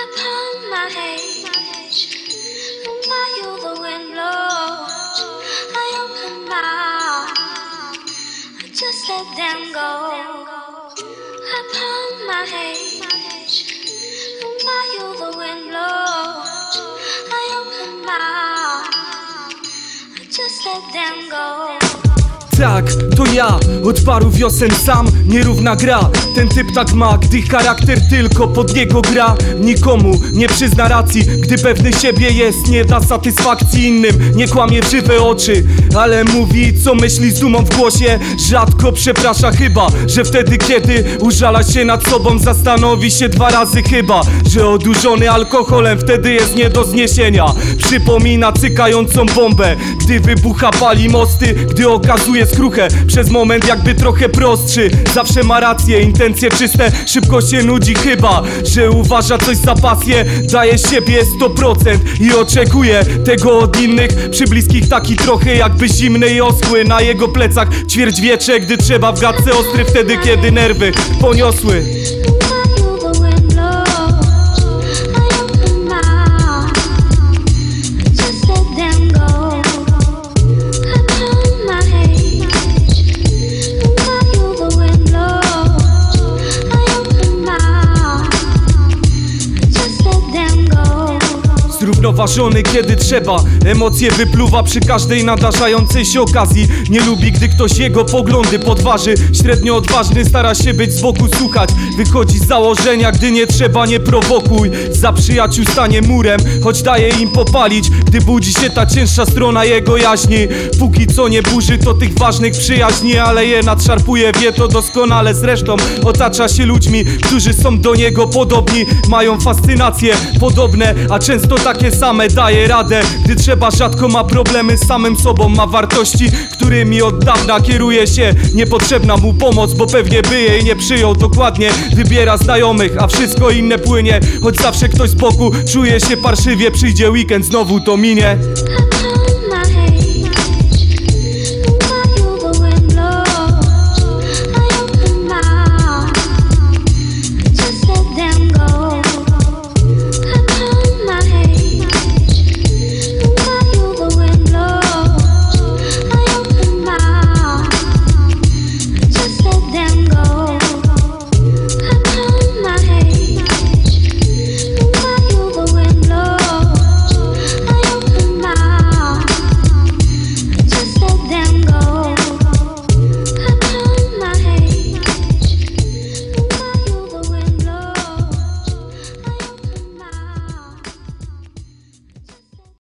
upon my age. And while the wind blows, I open my eyes. I just let them go. Upon my age. And while you the wind blows, I open my eyes. I just let them go. Tak, to ja, od paru wiosen sam, nierówna gra. Ten typ tak ma, gdy charakter tylko pod niego gra. Nikomu nie przyzna racji, gdy pewny siebie jest Nie da satysfakcji innym, nie kłamie w żywe oczy Ale mówi co myśli z dumą w głosie. Rzadko przeprasza chyba, że wtedy kiedy Użala się nad sobą, zastanowi się dwa razy chyba Że odurzony alkoholem wtedy jest nie do zniesienia. Przypomina cykającą bombę, gdy wybucha pali mosty Gdy okazuje skruchę, przez moment jakby trochę prostszy. Zawsze ma rację, intencje czyste, szybko się nudzi chyba Że uważa coś za pasję, daje siebie 100% I oczekuje tego od innych. Przy bliskich taki trochę jakby zimny i oschły. Na jego plecach ćwierćwiecze, gdy trzeba w gadce ostry. Wtedy kiedy nerwy poniosły Zrównoważony kiedy trzeba. Emocje wypluwa przy każdej nadarzającej się okazji. Nie lubi gdy ktoś jego poglądy podważy. Średnio odważny stara się być z boku słuchać. Wychodzi z założenia gdy nie trzeba nie prowokuj. Za przyjaciół stanie murem Choć daje im popalić. Gdy budzi się ta cięższa strona jego jaźni. Póki co nie burzy to tych ważnych przyjaźni Ale je nadszarpuje wie to doskonale. Zresztą otacza się ludźmi Którzy są do niego podobni. Mają fascynacje podobne A często takie same daje radę Gdy trzeba rzadko ma problemy z samym sobą Ma wartości, którymi od dawna kieruje się. Niepotrzebna mu pomoc, bo pewnie by jej nie przyjął. Dokładnie wybiera znajomych, a wszystko inne płynie. Choć zawsze ktoś z boku czuje się parszywie Przyjdzie weekend, znowu to minie